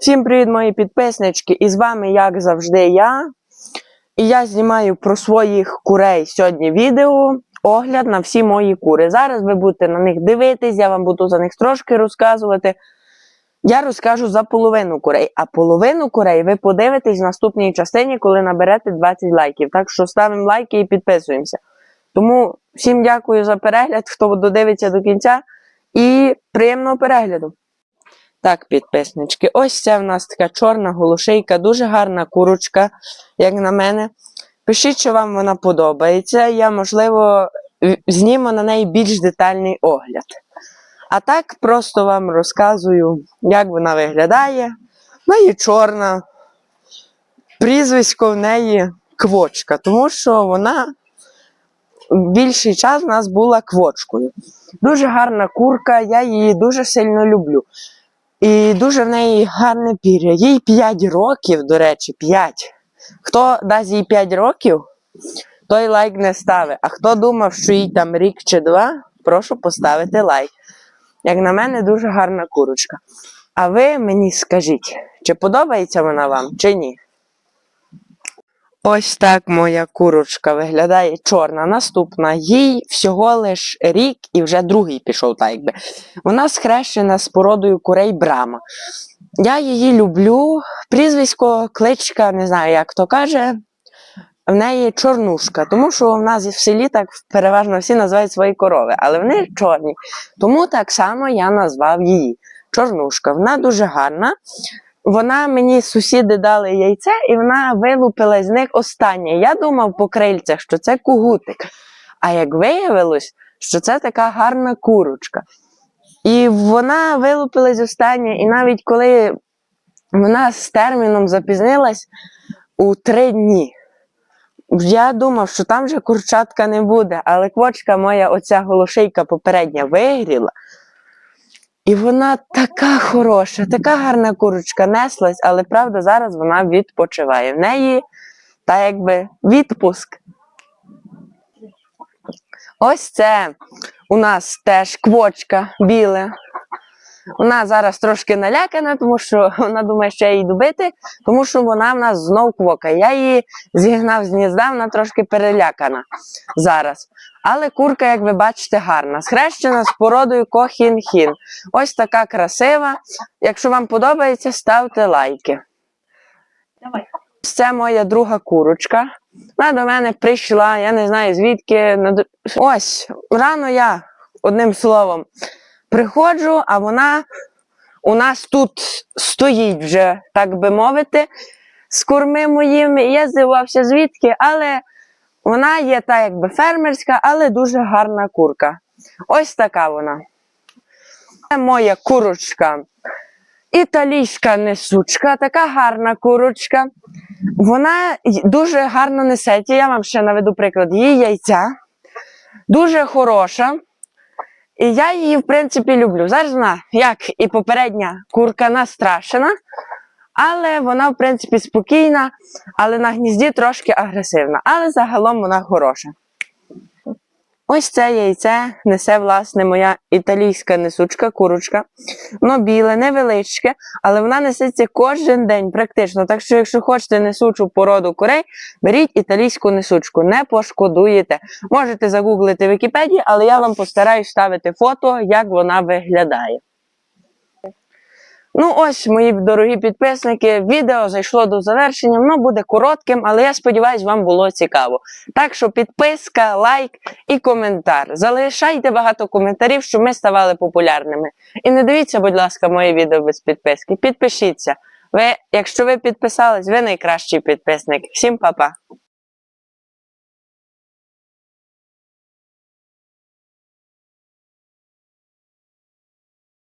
Всім привіт, мої підписнички! І з вами, як завжди, я. І я знімаю про своїх курей сьогодні відео, огляд на всі мої кури. Зараз ви будете на них дивитись, я вам буду за них трошки розказувати. Я розкажу за половину курей, а половину курей ви подивитесь в наступній частині, коли наберете 20 лайків. Так що ставимо лайки і підписуємося. Тому всім дякую за перегляд, хто додивиться до кінця. І приємного перегляду! Так, підписнички, ось це в нас така чорна голошейка, дуже гарна курочка, як на мене. Пишіть, що вам вона подобається. Я, можливо, зніму на неї більш детальний огляд. А так просто вам розказую, як вона виглядає. В неї чорна. Прізвисько в неї квочка, тому що вона більший час в нас була квочкою. Дуже гарна курка, я її дуже сильно люблю. І дуже в неї гарне пір'я. Їй 5 років, до речі, 5. Хто дасть їй 5 років, той лайк не ставить. А хто думав, що їй там рік чи два, прошу поставити лайк. Як на мене, дуже гарна курочка. А ви мені скажіть, чи подобається вона вам, чи ні? Ось так моя курочка виглядає чорна. Наступна. Їй всього лиш рік і вже другий пішов, так якби. Вона схрещена з породою курей Брама. Я її люблю. Прізвисько, кличка, не знаю, як то каже. В неї чорнушка, тому що в нас в селі так переважно всі називають свої корови, але вони чорні. Тому так само я назвав її чорнушка. Вона дуже гарна. Вона мені сусіди дали яйце, і вона вилупила з них останнє. Я думав по крильцях, що це кугутик. А як виявилось, що це така гарна курочка. І вона вилупилась останнє, і навіть коли вона з терміном запізнилась у три дні. Я думав, що там вже курчатка не буде, але квочка моя, оця голошейка попередня вигріла. І вона така хороша, така гарна курочка неслась, але правда зараз вона відпочиває. В неї та якби відпуск. Ось це у нас теж квочка біле. Вона зараз трошки налякана, тому що вона думає, що я її добити, тому що вона в нас знов квокає. Я її зігнав з гнізда, вона трошки перелякана зараз. Але курка, як ви бачите, гарна. Схрещена з породою Кохін-хін. Ось така красива. Якщо вам подобається, ставте лайки. Давай. Це моя друга курочка. Вона до мене прийшла, я не знаю звідки. Ось, рано я, одним словом, приходжу, а вона у нас тут стоїть вже, так би мовити, з курми моїми. Я здивувався звідки, але вона є та якби фермерська, але дуже гарна курка. Ось така вона. Це моя курочка. Італійська несучка, така гарна курочка. Вона дуже гарно несеться. Я вам ще наведу приклад. Її яйця дуже хороша. І я її, в принципі, люблю. Зараз вона, як і попередня курка, настрашена, але вона, в принципі, спокійна, але на гнізді трошки агресивна. Але загалом вона хороша. Ось це яйце несе, власне, моя італійська несучка, курочка. Воно біле, невеличке, але вона несеться кожен день практично. Так що, якщо хочете несучу породу курей, беріть італійську несучку, не пошкодуєте. Можете загуглити в Вікіпедії, але я вам постараюсь ставити фото, як вона виглядає. Ну, ось, мої дорогі підписники, відео зайшло до завершення. Воно буде коротким, але я сподіваюся, вам було цікаво. Так що підписка, лайк і коментар. Залишайте багато коментарів, щоб ми ставали популярними. І не дивіться, будь ласка, моє відео без підписки. Підпишіться. Ви, якщо ви підписались, ви найкращий підписник. Всім па-па!